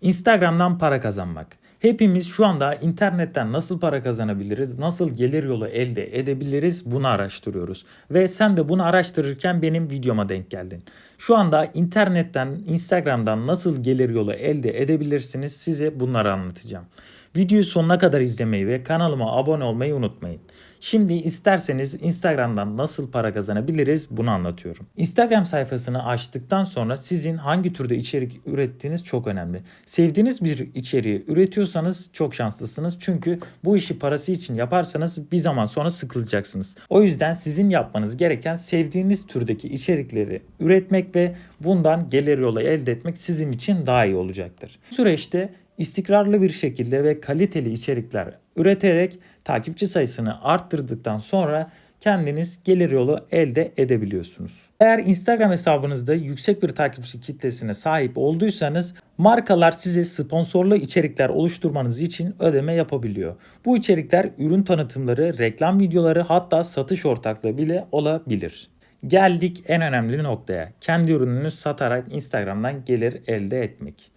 Instagram'dan para kazanmak. Hepimiz şu anda internetten nasıl para kazanabiliriz, nasıl gelir yolu elde edebiliriz bunu araştırıyoruz. Ve sen de bunu araştırırken benim videoma denk geldin. Şu anda internetten, Instagram'dan nasıl gelir yolu elde edebilirsiniz size bunları anlatacağım. Videoyu sonuna kadar izlemeyi ve kanalıma abone olmayı unutmayın. Şimdi isterseniz Instagram'dan nasıl para kazanabiliriz bunu anlatıyorum. Instagram sayfasını açtıktan sonra sizin hangi türde içerik ürettiğiniz çok önemli. Sevdiğiniz bir içeriği üretiyorsanız çok şanslısınız. Çünkü bu işi parası için yaparsanız bir zaman sonra sıkılacaksınız. O yüzden sizin yapmanız gereken sevdiğiniz türdeki içerikleri üretmek ve bundan gelir yolu elde etmek sizin için daha iyi olacaktır. Bu süreçte istikrarlı bir şekilde ve kaliteli içerikler üreterek takipçi sayısını arttırdıktan sonra kendiniz gelir yolu elde edebiliyorsunuz. Eğer Instagram hesabınızda yüksek bir takipçi kitlesine sahip olduysanız markalar size sponsorlu içerikler oluşturmanız için ödeme yapabiliyor. Bu içerikler ürün tanıtımları, reklam videoları hatta satış ortaklığı bile olabilir. Geldik en önemli noktaya. Kendi ürününü satarak Instagram'dan gelir elde etmek.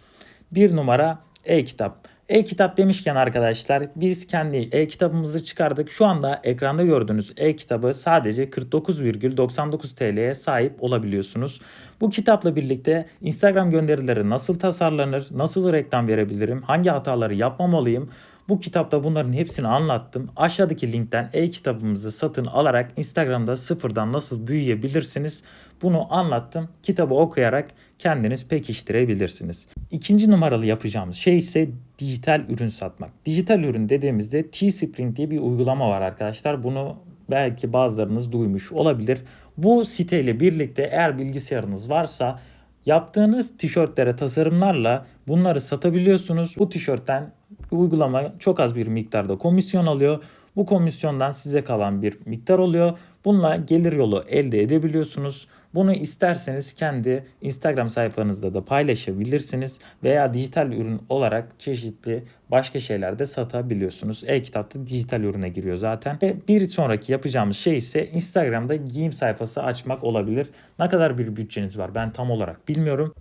Bir numara e-kitap. E-kitap demişken arkadaşlar biz kendi e-kitabımızı çıkardık. Şu anda ekranda gördüğünüz e-kitabı sadece 49,99 TL'ye sahip olabiliyorsunuz. Bu kitapla birlikte Instagram gönderileri nasıl tasarlanır, nasıl reklam verebilirim, hangi hataları yapmamalıyım bu kitapta bunların hepsini anlattım. Aşağıdaki linkten e-kitabımızı satın alarak Instagram'da sıfırdan nasıl büyüyebilirsiniz bunu anlattım. Kitabı okuyarak kendiniz pekiştirebilirsiniz. İkinci numaralı yapacağımız şey ise dijital ürün satmak. Dijital ürün dediğimizde Teespring diye bir uygulama var arkadaşlar. Bunu belki bazılarınız duymuş olabilir. Bu siteyle birlikte eğer bilgisayarınız varsa yaptığınız tişörtlere tasarımlarla bunları satabiliyorsunuz. Bu tişörtten uygulama çok az bir miktarda komisyon alıyor. Bu komisyondan size kalan bir miktar oluyor. Bununla gelir yolu elde edebiliyorsunuz. Bunu isterseniz kendi Instagram sayfanızda da paylaşabilirsiniz veya dijital ürün olarak çeşitli başka şeylerde satabiliyorsunuz. E-kitapta dijital ürüne giriyor zaten. Ve bir sonraki yapacağımız şey ise Instagram'da giyim sayfası açmak olabilir. Ne kadar bir bütçeniz var ben tam olarak bilmiyorum.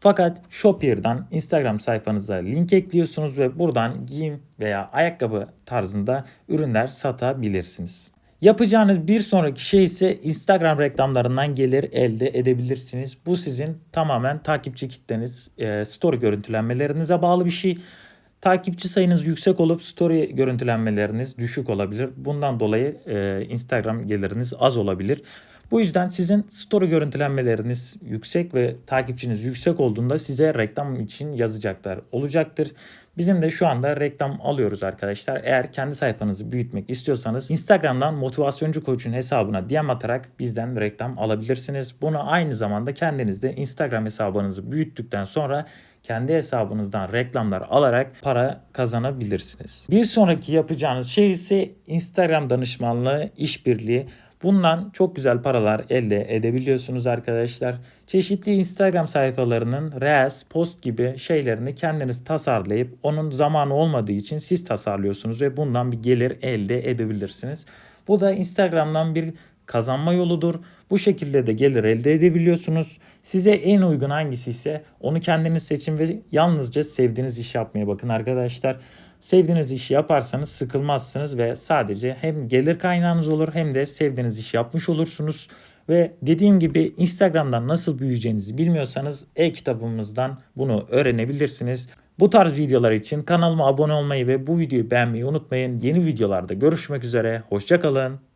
Fakat Shopier'dan Instagram sayfanıza link ekliyorsunuz ve buradan giyim veya ayakkabı tarzında ürünler satabilirsiniz. Yapacağınız bir sonraki şey ise Instagram reklamlarından gelir elde edebilirsiniz. Bu sizin tamamen takipçi kitleniz, e, story görüntülenmelerinize bağlı bir şey. Takipçi sayınız yüksek olup story görüntülenmeleriniz düşük olabilir. Bundan dolayı e, Instagram geliriniz az olabilir. Bu yüzden sizin story görüntülenmeleriniz yüksek ve takipçiniz yüksek olduğunda size reklam için yazacaklar olacaktır. Bizim de şu anda reklam alıyoruz arkadaşlar. Eğer kendi sayfanızı büyütmek istiyorsanız Instagram'dan motivasyoncu koçun hesabına DM atarak bizden reklam alabilirsiniz. Bunu aynı zamanda kendiniz de Instagram hesabınızı büyüttükten sonra kendi hesabınızdan reklamlar alarak para kazanabilirsiniz. Bir sonraki yapacağınız şey ise Instagram danışmanlığı işbirliği. Bundan çok güzel paralar elde edebiliyorsunuz arkadaşlar. Çeşitli Instagram sayfalarının Reels, post gibi şeylerini kendiniz tasarlayıp onun zamanı olmadığı için siz tasarlıyorsunuz ve bundan bir gelir elde edebilirsiniz. Bu da Instagram'dan bir kazanma yoludur. Bu şekilde de gelir elde edebiliyorsunuz. Size en uygun hangisi ise onu kendiniz seçin ve yalnızca sevdiğiniz iş yapmaya bakın arkadaşlar. Sevdiğiniz işi yaparsanız sıkılmazsınız ve sadece hem gelir kaynağınız olur hem de sevdiğiniz işi yapmış olursunuz. Ve dediğim gibi Instagram'dan nasıl büyüyeceğinizi bilmiyorsanız e-kitabımızdan bunu öğrenebilirsiniz. Bu tarz videolar için kanalıma abone olmayı ve bu videoyu beğenmeyi unutmayın. Yeni videolarda görüşmek üzere. Hoşçakalın.